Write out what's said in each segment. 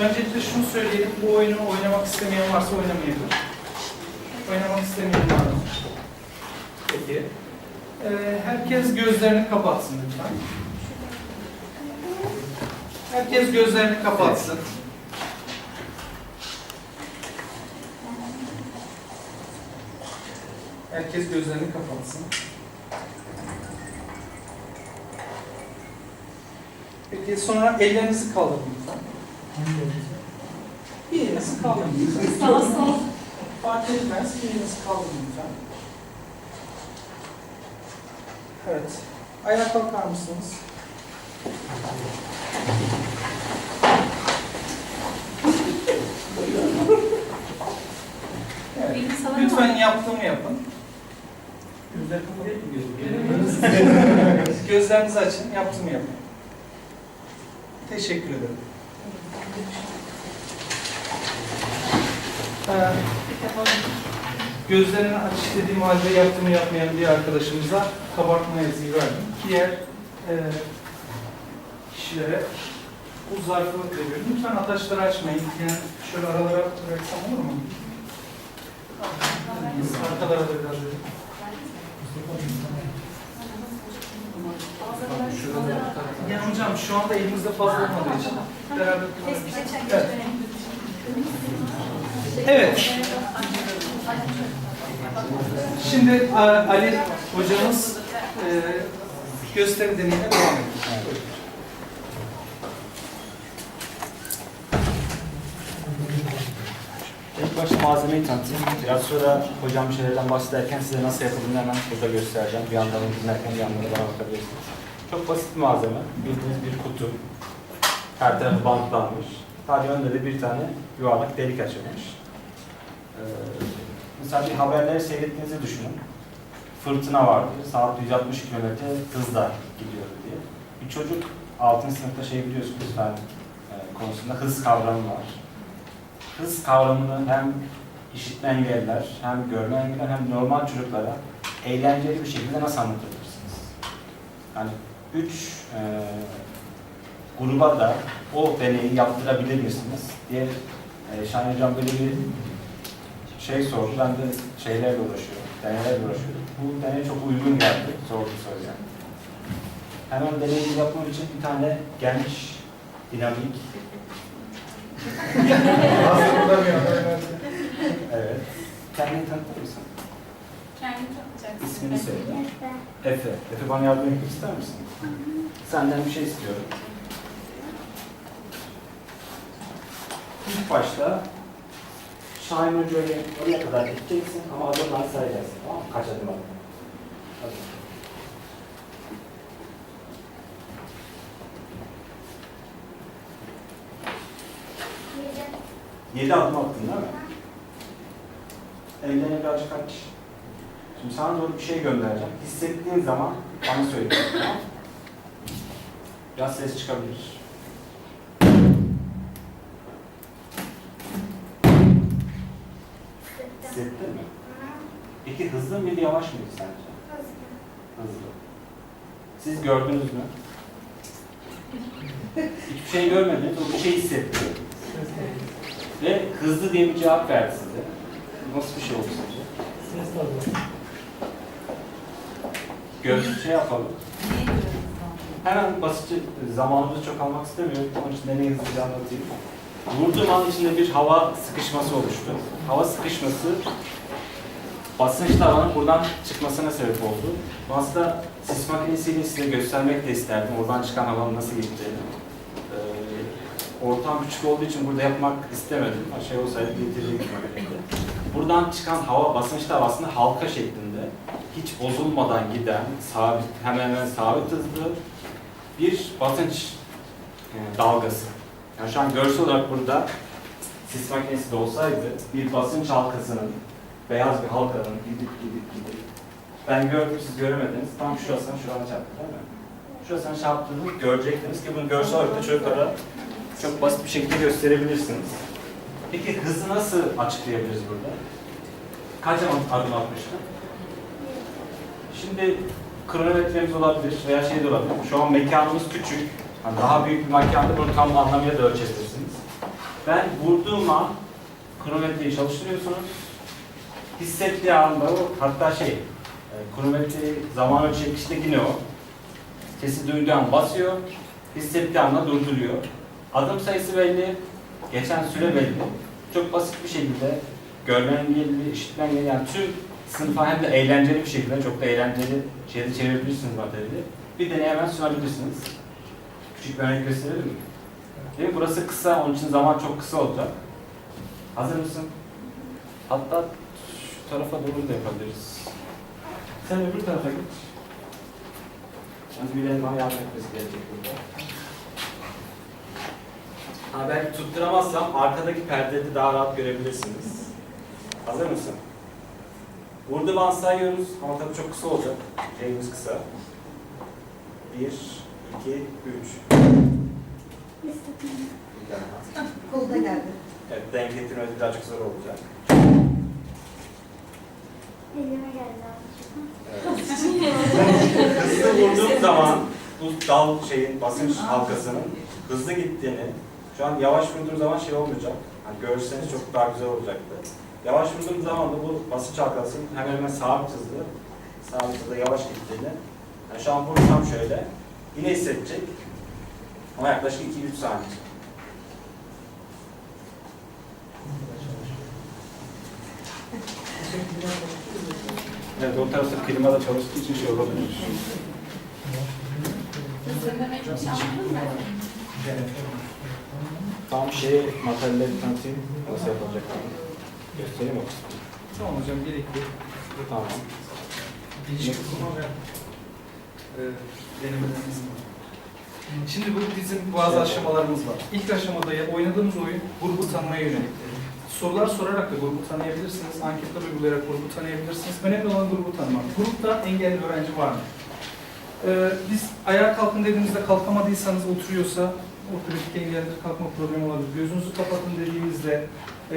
Öncelikle şunu söyleyelim, bu oyunu oynamak istemeyen varsa oynamayabilir. Oynamak istemeyen var mı? Peki. Ee, herkes gözlerini kapatsın lütfen. Herkes gözlerini kapatsın. Herkes gözlerini kapatsın. Peki sonra ellerinizi kaldırın lütfen. Bir elinizi kaldırın lütfen. Sağ sol. Fark etmez. Bir elinizi kaldırın lütfen. Evet. Ayağa kalkar mısınız? Evet. Lütfen yaptığımı yapın. Gözler kapalı mı Gözlerinizi açın, yaptığımı yapın. Teşekkür ederim. Ee, gözlerini aç dediğim halde yaptığımı yapmayan bir arkadaşımıza kabartma yazıyı verdim. Diğer e, kişilere bu zarfı veriyorum. Lütfen ataşları açmayın. Yani şöyle aralara bıraksam olur mu? Arkalara da biraz verin. Yani hocam şu anda elimizde fazla olmadığı için beraber Evet. Evet. Şimdi A- Ali hocamız e, gösteri deneyine devam edecek. İlk başta malzemeyi tanıtayım. Biraz sonra hocam bir şeylerden bahsederken size nasıl yapıldığını hemen burada göstereceğim. Bir yandan dinlerken bir yandan da bana bakabilirsiniz. Çok basit bir malzeme. Bildiğiniz bir kutu. Her tarafı bantlanmış. Sadece önde de bir tane yuvarlak delik açılmış. Ee, mesela bir haberleri seyrettiğinizi düşünün. Fırtına vardı. Saat 160 km hızla gidiyor diye. Bir çocuk 6. sınıfta şey biliyorsunuz fen e, konusunda hız kavramı var hız kavramını hem işitme engelliler, hem görme engelliler, hem normal çocuklara eğlenceli bir şekilde nasıl anlatabilirsiniz? Yani üç e, gruba da o deneyi yaptırabilir misiniz diye e, Şahin Hocam böyle bir şey sordu. Ben de şeylerle uğraşıyorum, deneylerle uğraşıyorum. Bu deney çok uygun geldi, sordu soruya. Hemen deneyi yapmak için bir tane genç, dinamik, Evet. Kendini tanıtır mısın? Kendini tanıtacaksın. İsmini söyle. Efe. Efe bana yardım etmek ister misin? Senden bir şey istiyorum. İlk başta Şahin Hoca'yı oraya kadar gideceksin ama adımlar sayacaksın. Tamam mı? Kaç adım attın? Hadi. Yedi adım attın değil mi? Ellerine birazcık aç. Şimdi sana doğru bir şey göndereceğim. Hissettiğin zaman bana söyle. tamam? Biraz ses çıkabilir. Hissettin mi? Peki hızlı mıydı, yavaş mıydı sence? Hızlı. Siz gördünüz mü? Hiçbir şey görmediniz, o bir şey hissetti. Ve hızlı diye bir cevap verdi size. Nasıl bir şey oldu sizce? Göz şey yapalım. Hemen basitçe zamanımızı çok almak istemiyorum. Onun için deneyi hızlıca anlatayım. Vurduğum an içinde bir hava sıkışması oluştu. Hava sıkışması basınçlı havanın buradan çıkmasına sebep oldu. Aslında sis makinesiyle size göstermek de isterdim. Oradan çıkan havanın nasıl gittiğini. Ortam küçük olduğu için burada yapmak istemedim. Şey olsaydı makinede. Buradan çıkan hava basınçlı hava aslında halka şeklinde hiç bozulmadan giden, sabit, hemen hemen sabit hızlı bir basınç e, dalgası. Yani şu an görsel olarak burada sis makinesi de olsaydı bir basınç halkasının, beyaz bir halkanın gidip gidip gidip ben gördüm siz göremediniz. Tam şurasına şurana çarptı değil mi? Şurasına çarptığını görecektiniz ki bunu görsel olarak da çocuklara çok basit bir şekilde gösterebilirsiniz. Peki hızı nasıl açıklayabiliriz burada? Kaç adım atmıştı? Şimdi kronometremiz olabilir veya şey de olabilir. Şu an mekanımız küçük. Yani daha büyük bir mekanda bunu tam anlamıyla da ölçebilirsiniz. Ben vurduğum an kronometreyi çalıştırıyorsunuz. Hissettiği anda o hatta şey e, kronometreyi zaman ölçecek işte yine o. Sesi duyduğu an basıyor. Hissettiği anda durduruyor. Adım sayısı belli. Geçen süre belli. Çok basit bir şekilde görme engelli, işitme engelli yani tüm sınıfa hem de eğlenceli bir şekilde çok da eğlenceli şeyde çevirebilirsiniz materyali. Bir deney hemen sunabilirsiniz. Küçük bir örnek gösterelim mi? Değil mi? Burası kısa, onun için zaman çok kısa olacak. Hazır mısın? Hatta şu tarafa doğru da yapabiliriz. Sen öbür tarafa git. Yalnız birilerinin bana yardım etmesi gerekecek burada. Ha, belki tutturamazsam arkadaki perdede daha rahat görebilirsiniz. Hazır mısın? Vurdu ban sayıyoruz ama tabii çok kısa olacak. Şeyimiz kısa. Bir, iki, üç. Bir daha. Kolda geldi. Evet, denk getirmesi birazcık zor olacak. Elime geldi Evet. hızlı vurduğum zaman bu dal şeyin basınç halkasının hızlı gittiğini, şu an yavaş vurduğum zaman şey olmayacak. Hani görseniz çok daha güzel olacaktı. Yavaş vurduğum zaman da bu basınç halkasının hemen hemen sabit hızlı, sabit hızlı yavaş gittiğini. Yani şu an vursam şöyle, yine hissedecek. Ama yaklaşık 2-3 saniye. Evet, o tarafta klima da çalıştığı için şey olabilir. Hızlı demek bir şey anladın mı? Tam şeyi materyalleri tanıtayım. Nasıl yapılacak? Göstereyim o kısmını. Tamam hocam gerekli. Tamam. Giriş kısmı ve e, denemelerimiz var. Şimdi bu bizim bazı aşamalarımız var. İlk aşamada oynadığımız oyun grubu tanımaya yönelik. Sorular sorarak da grubu tanıyabilirsiniz. Anketler uygulayarak grubu tanıyabilirsiniz. Önemli olan grubu tanımak. Grupta engelli öğrenci var mı? Ee, biz ayağa kalkın dediğimizde kalkamadıysanız oturuyorsa ortopedik engellidir kalkma problemi olabilir. Gözünüzü kapatın dediğimizde, e,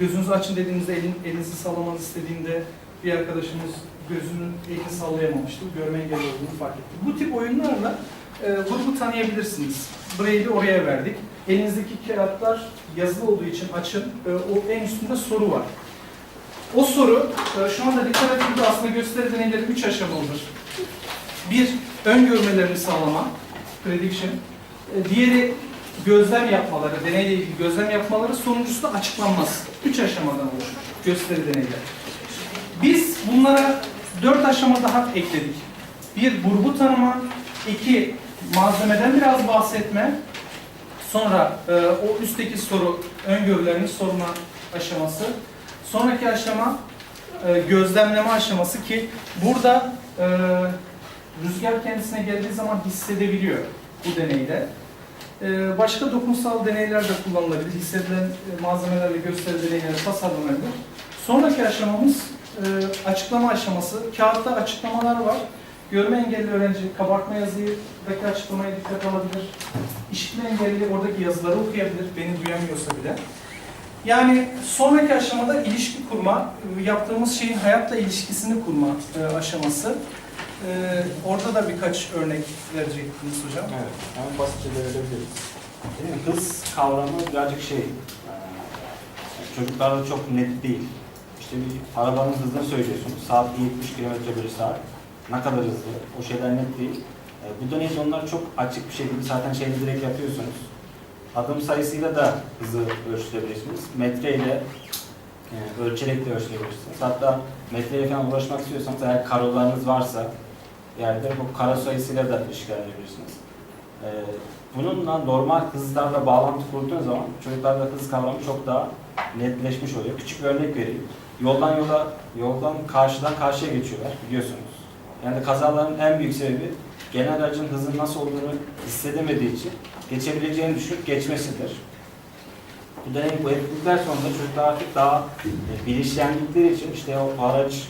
gözünüzü açın dediğimizde elin, elinizi sallamanızı istediğinde bir arkadaşımız gözünün elini sallayamamıştı. Görme engelli olduğunu fark etti. Bu tip oyunlarla e, grubu tanıyabilirsiniz. Braille'i oraya verdik. Elinizdeki kağıtlar yazılı olduğu için açın. E, o en üstünde soru var. O soru e, şu anda dikkat edildiğinde aslında gösteri deneyleri 3 aşamalıdır. Bir, öngörmelerini sağlama, prediction. E, Diğeri gözlem yapmaları, deneyle ilgili gözlem yapmaları, sonuncusu da açıklanması. Üç aşamadan oluşur gösteri deneyler. Biz bunlara dört aşama daha ekledik. Bir, grubu tanıma. iki malzemeden biraz bahsetme. Sonra e, o üstteki soru, öngörülerini sorma aşaması. Sonraki aşama e, gözlemleme aşaması ki burada e, rüzgar kendisine geldiği zaman hissedebiliyor bu deneyde. E, başka dokunsal deneyler de kullanılabilir. Hissedilen e, malzemelerle gösteri deneyleri tasarlanabilir. Sonraki aşamamız e, açıklama aşaması. Kağıtta açıklamalar var. Görme engelli öğrenci kabartma yazıyıdaki açıklamaya dikkat alabilir. İşitme engelli oradaki yazıları okuyabilir, beni duyamıyorsa bile. Yani sonraki aşamada ilişki kurma, e, yaptığımız şeyin hayatla ilişkisini kurma aşaması. E, orada da birkaç örnek verecektiniz hocam. Evet, hemen basitçe de verebiliriz. Mi? Hız kavramı birazcık şey, eee, çocuklarda çok net değil. İşte bir arabanın hızını söylüyorsunuz, saat 70 km bölü saat. Ne kadar hızlı, o şeyler net değil. E, bu deneyde onlar çok açık bir şekilde zaten şeyini direkt yapıyorsunuz. Adım sayısıyla da hızı ölçtürebilirsiniz. Metreyle e, ölçerek de ölçtürebilirsiniz. Hatta metreyle falan uğraşmak istiyorsanız eğer karolarınız varsa yerde bu kara sayısıyla da ilişkilendirebilirsiniz. Ee, bununla normal hızlarla bağlantı kurduğunuz zaman çocuklarda hız kavramı çok daha netleşmiş oluyor. Küçük bir örnek vereyim. Yoldan yola, yoldan karşıdan karşıya geçiyorlar biliyorsunuz. Yani kazaların en büyük sebebi genel aracın hızın nasıl olduğunu hissedemediği için geçebileceğini düşünüp geçmesidir. Bu deney bu etkinlikler sonunda çocuklar artık daha e, bilinçlendikleri için işte o araç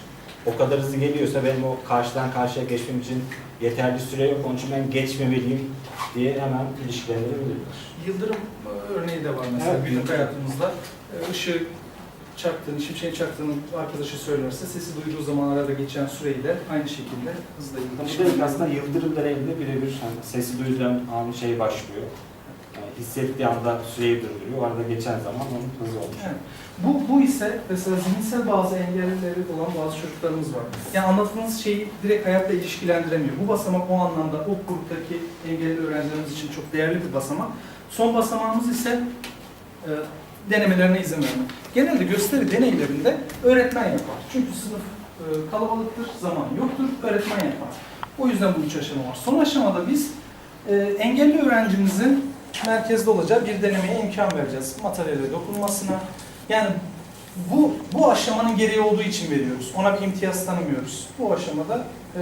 o kadar hızlı geliyorsa benim o karşıdan karşıya geçmem için yeterli süre yok. Onun için ben geçmemeliyim diye hemen ilişkilendirebilirler. Yıldırım e, örneği de var mesela Evet, günlük yıldırım. hayatımızda. E, ışığı çaktığını, şimşeği çaktığını arkadaşı söylerse sesi duyduğu zaman arada geçen süreyle aynı şekilde hızla da aslında yıldırım deneyinde birebir hani sesi duyulan an şey başlıyor. Hissettiği anda süreyi durduruyor. O arada geçen zaman onun hızı olmuş. Evet. Bu, bu ise mesela zihinsel bazı engelleri olan bazı çocuklarımız var. Yani anlattığınız şeyi direkt hayatla ilişkilendiremiyor. Bu basamak o anlamda o gruptaki engelli öğrencilerimiz için çok değerli bir basamak. Son basamağımız ise e, denemelerine izin verme. Genelde gösteri deneylerinde öğretmen yapar. Çünkü sınıf e, kalabalıktır, zaman yoktur, öğretmen yapar. O yüzden bu üç aşama var. Son aşamada biz e, engelli öğrencimizin merkezde olacağı bir denemeye imkan vereceğiz. Materyale dokunmasına. Yani bu bu aşamanın gereği olduğu için veriyoruz. Ona bir imtiyaz tanımıyoruz. Bu aşamada e,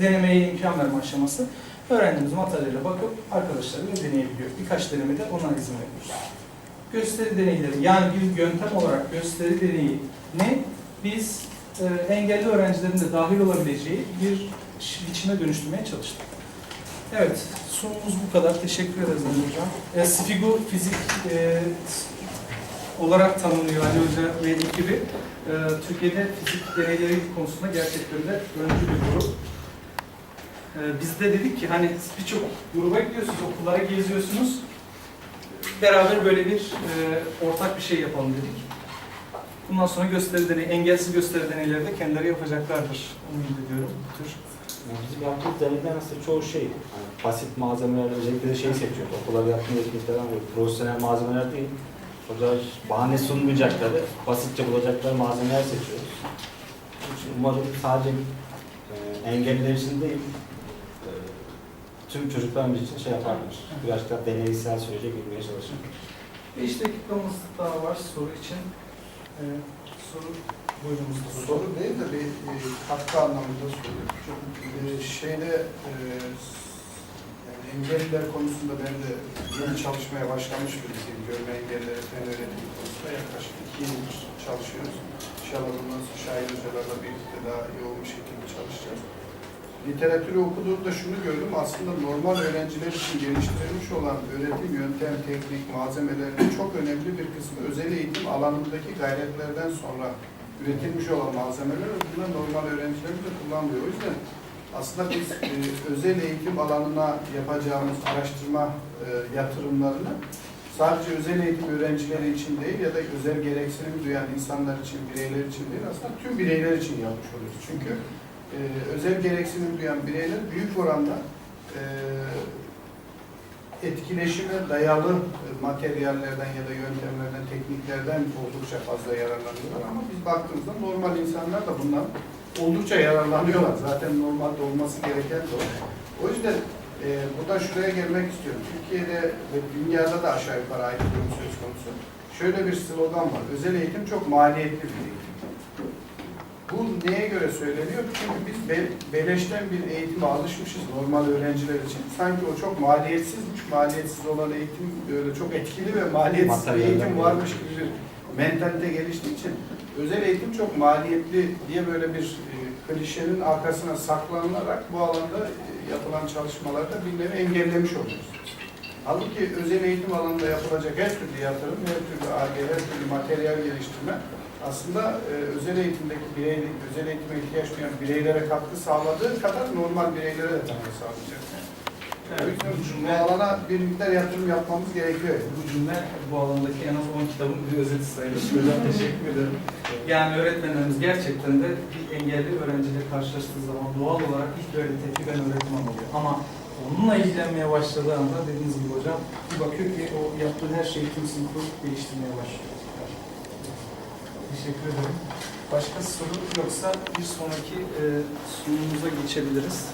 denemeye imkan verme aşaması. Öğrencimiz materyale bakıp arkadaşlarıyla deneyebiliyor. Birkaç denemede ona izin veriyoruz. Gösteri deneyleri yani bir yöntem olarak gösteri deneyi ne biz e, engelli öğrencilerin de dahil olabileceği bir biçime dönüştürmeye çalıştık. Evet, sunumumuz bu kadar. Teşekkür ederiz Hocam. E, Sfigo fizik e, olarak tanımlıyor Ali Hoca ve ekibi. E, Türkiye'de fizik deneyleri konusunda gerçekten de öncü bir grup. E, biz de dedik ki hani birçok gruba gidiyorsunuz, okullara geziyorsunuz. Beraber böyle bir e, ortak bir şey yapalım dedik. Bundan sonra gösteri deney, engelsiz gösteri deneyleri de kendileri yapacaklardır. Umut ediyorum. Bu tür Yani bizim yaptığımız deneyler aslında çoğu şey, yani basit malzemeler, özellikle de şey seçiyoruz. Okullarda yaptığımız etkinliklerden böyle profesyonel malzemeler değil. Orada bahane sunmayacakları, basitçe bulacakları malzemeler seçiyoruz. Umarım sadece e, engelliler için değil, e, tüm çocuklarımız için şey yaparlar. Birazcık daha deneysel sürece girmeye çalışır. 5 dakikamız daha var soru için. Ee, soru buyurunuz. Soru değil de bir e, katkı anlamında soruyorum. E, şeyde e, yani engelliler konusunda ben de yeni çalışmaya başlamış birisiyim. Görme engellileri fen öğretimi konusunda yaklaşık iki yıldır çalışıyoruz. İnşallah bundan sonra Şahin hocalarla birlikte daha yoğun bir şekilde çalışacağız. Literatürü okuduğumda şunu gördüm. Aslında normal öğrenciler için geliştirilmiş olan öğretim yöntem, teknik, malzemelerin çok önemli bir kısmı özel eğitim alanındaki gayretlerden sonra üretilmiş olan malzemeler bunlar normal öğrencilerin de kullanılıyor. O yüzden aslında biz e, özel eğitim alanına yapacağımız araştırma e, yatırımlarını sadece özel eğitim öğrencileri için değil ya da özel gereksinim duyan insanlar için, bireyler için değil aslında tüm bireyler için yapmış oluyoruz. Çünkü e, özel gereksinim duyan bireyler büyük oranda e, etkileşime dayalı e, materyallerden ya da yöntemlerden, tekniklerden oldukça fazla yararlanıyorlar ama biz baktığımızda normal insanlar da bundan oldukça yararlanıyorlar. Zaten normalde olması gereken de o. O yüzden e, burada şuraya gelmek istiyorum. Türkiye'de ve dünyada da aşağı yukarı aynı durum söz konusu. Şöyle bir slogan var. Özel eğitim çok maliyetli bir eğitim. Bu neye göre söyleniyor? Çünkü biz be, beleşten bir eğitime alışmışız normal öğrenciler için. Sanki o çok maliyetsizmiş, maliyetsiz olan eğitim böyle çok etkili ve maliyetsiz bir eğitim varmış gibi bir mentalite geliştiği için özel eğitim çok maliyetli diye böyle bir e, klişenin arkasına saklanılarak bu alanda e, yapılan çalışmalarda bir nevi engellemiş oluyoruz. Halbuki özel eğitim alanında yapılacak her türlü yatırım, her türlü ARGE, her türlü materyal geliştirme aslında e, özel eğitimdeki birey, özel eğitime ihtiyaç duyan bireylere katkı sağladığı kadar normal bireylere de katkı sağlayacak. Evet, yüzden bu bu cümle, alana bir miktar yatırım yapmamız gerekiyor. bu cümle bu alandaki en az 10 kitabın bir özeti sayılır. Teşekkür ederim. Yani öğretmenlerimiz gerçekten de bir engelli öğrenciyle karşılaştığı zaman doğal olarak ilk öğretici ben öğretmen oluyor. Ama onunla ilgilenmeye başladığı anda dediğiniz gibi hocam bir bakıyor ki o yaptığı her şeyi tüm sınıfı değiştirmeye başlıyor. Teşekkür ederim. Başka soru yoksa bir sonraki e, sunumumuza geçebiliriz.